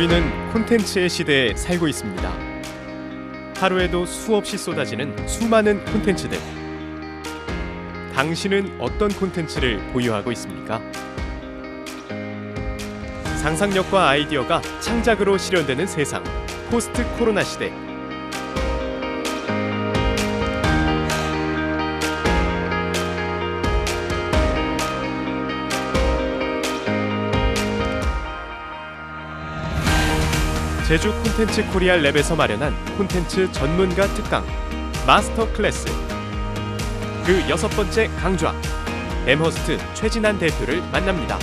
우리는 콘텐츠의 시대에 살고 있습니다. 하루에도 수없이 쏟아지는 수많은 콘텐츠들. 당신은 어떤 콘텐츠를 보유하고 있습니까? 상상력과 아이디어가 창작으로 실현되는 세상. 포스트 코로나 시대. 제주 콘텐츠 코리아 랩에서 마련한 콘텐츠 전문가 특강 마스터 클래스 그 여섯 번째 강좌 엠허스트 최진한 대표를 만납니다.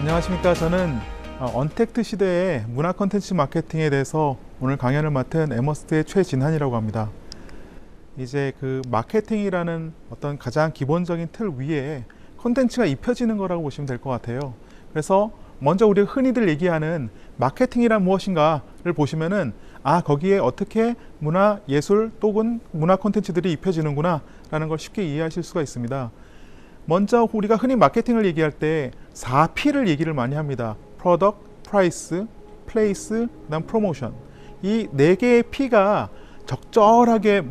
안녕하십니까. 저는 어, 언택트 시대의 문화 콘텐츠 마케팅에 대해서 오늘 강연을 맡은 에머스트의 최진한이라고 합니다. 이제 그 마케팅이라는 어떤 가장 기본적인 틀 위에 콘텐츠가 입혀지는 거라고 보시면 될 것 같아요. 그래서 먼저 우리가 흔히들 얘기하는 마케팅이란 무엇인가를 보시면은 아 거기에 어떻게 문화 예술 또는 문화 콘텐츠들이 입혀지는구나 라는 걸 쉽게 이해하실 수가 있습니다. 먼저 우리가 흔히 마케팅을 얘기할 때 4P를 얘기를 많이 합니다. Product, Price, Place, 그다음 Promotion. 이 네 개의 P가 적절하게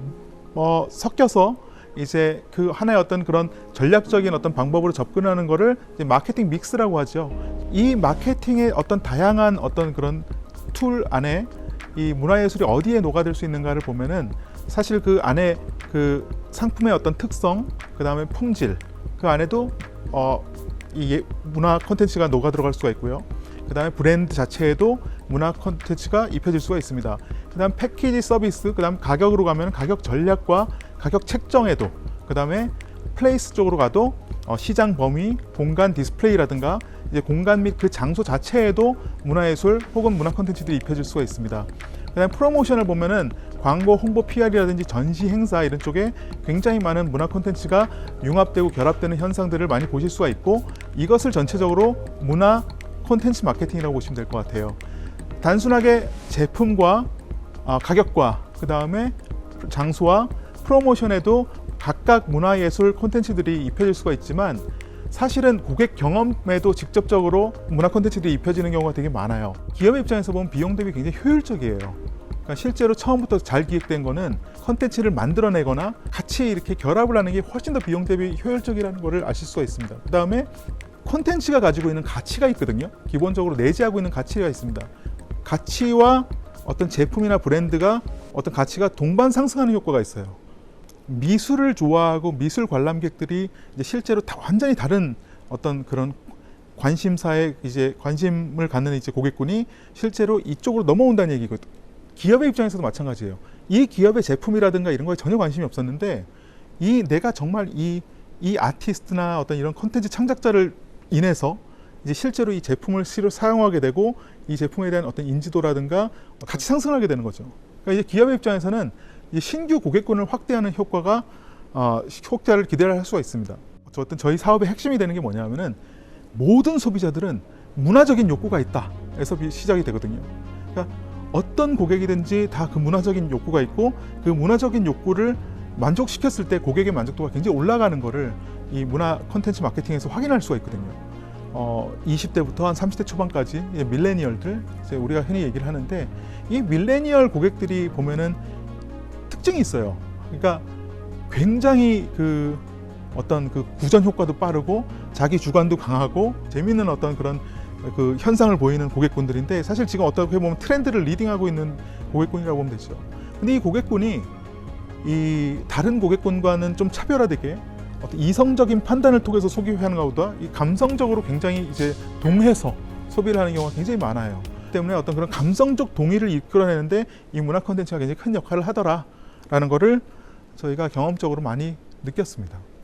어, 섞여서 이제 그 하나의 어떤 그런 전략적인 어떤 방법으로 접근하는 거를 이제 마케팅 믹스라고 하죠. 이 마케팅의 어떤 다양한 어떤 그런 툴 안에 이 문화예술이 어디에 녹아들 수 있는가를 보면은 사실 그 안에 그 상품의 어떤 특성, 그 다음에 품질, 그 안에도 어, 이 예- 문화 콘텐츠가 녹아 들어갈 수가 있고요. 그 다음에 브랜드 자체에도 문화 콘텐츠가 입혀질 수가 있습니다. 그 다음 패키지 서비스, 그 다음 가격으로 가면 가격 전략과 가격 책정에도, 그 다음에 플레이스 쪽으로 가도 어, 시장 범위, 공간 디스플레이라든가 이제 공간 및 그 장소 자체에도 문화예술 혹은 문화 콘텐츠들이 입혀질 수가 있습니다. 그다음 프로모션을 보면은 광고, 홍보, PR이라든지 전시 행사 이런 쪽에 굉장히 많은 문화 콘텐츠가 융합되고 결합되는 현상들을 많이 보실 수가 있고 이것을 전체적으로 문화 콘텐츠 마케팅이라고 보시면 될 것 같아요. 단순하게 제품과 어, 가격과 그 다음에 장소와 프로모션에도 각각 문화예술 콘텐츠들이 입혀질 수가 있지만 사실은 고객 경험에도 직접적으로 문화 콘텐츠들이 입혀지는 경우가 되게 많아요. 기업 입장에서 보면 비용 대비 굉장히 효율적이에요. 그러니까 실제로 처음부터 잘 기획된 거는 컨텐츠를 만들어내거나 같이 이렇게 결합을 하는 게 훨씬 더 비용 대비 효율적이라는 것을 아실 수가 있습니다. 그 다음에 콘텐츠가 가지고 있는 가치가 있거든요. 기본적으로 내재하고 있는 가치가 있습니다. 가치와 어떤 제품이나 브랜드가 어떤 가치가 동반 상승하는 효과가 있어요. 미술을 좋아하고 미술 관람객들이 이제 실제로 다 완전히 다른 어떤 그런 관심사에 이제 관심을 갖는 이제 고객군이 실제로 이쪽으로 넘어온다는 얘기거든요. 기업의 입장에서도 마찬가지예요. 이 기업의 제품이라든가 이런 거에 전혀 관심이 없었는데 이 내가 정말 이, 이 아티스트나 어떤 이런 컨텐츠 창작자를 인해서 이제 실제로 이 제품을 실로 사용하게 되고 이 제품에 대한 어떤 인지도라든가 같이 상승하게 되는 거죠. 그러니까 이제 기업의 입장에서는 이 신규 고객군을 확대하는 효과가 어, 효과를 기대를 할 수가 있습니다. 어떤 저희 사업의 핵심이 되는 게 뭐냐면은 모든 소비자들은 문화적인 욕구가 있다. 에서 비- 시작이 되거든요. 그러니까 어떤 고객이든지 다 그 문화적인 욕구가 있고 그 문화적인 욕구를 만족시켰을 때 고객의 만족도가 굉장히 올라가는 거를 이 문화 콘텐츠 마케팅에서 확인할 수가 있거든요. 어, 20대부터 한 30대 초반까지 밀레니얼들 이제 우리가 흔히 얘기를 하는데 이 밀레니얼 고객들이 보면은 특징이 있어요. 그러니까 굉장히 그 어떤 그 구전 효과도 빠르고 자기 주관도 강하고 재미있는 어떤 그런 그 현상을 보이는 고객군들인데 사실 지금 어떻게 보면 트렌드를 리딩하고 있는 고객군이라고 보면 되죠. 근데 이 고객군이 이 다른 고객군과는 좀 차별화되게 어떤 이성적인 판단을 통해서 소비하는 것보다 이 감성적으로 굉장히 이제 동해서 소비를 하는 경우가 굉장히 많아요. 때문에 어떤 그런 감성적 동의를 이끌어내는데 이 문화 콘텐츠가 굉장히 큰 역할을 하더라 라는 거를 저희가 경험적으로 많이 느꼈습니다.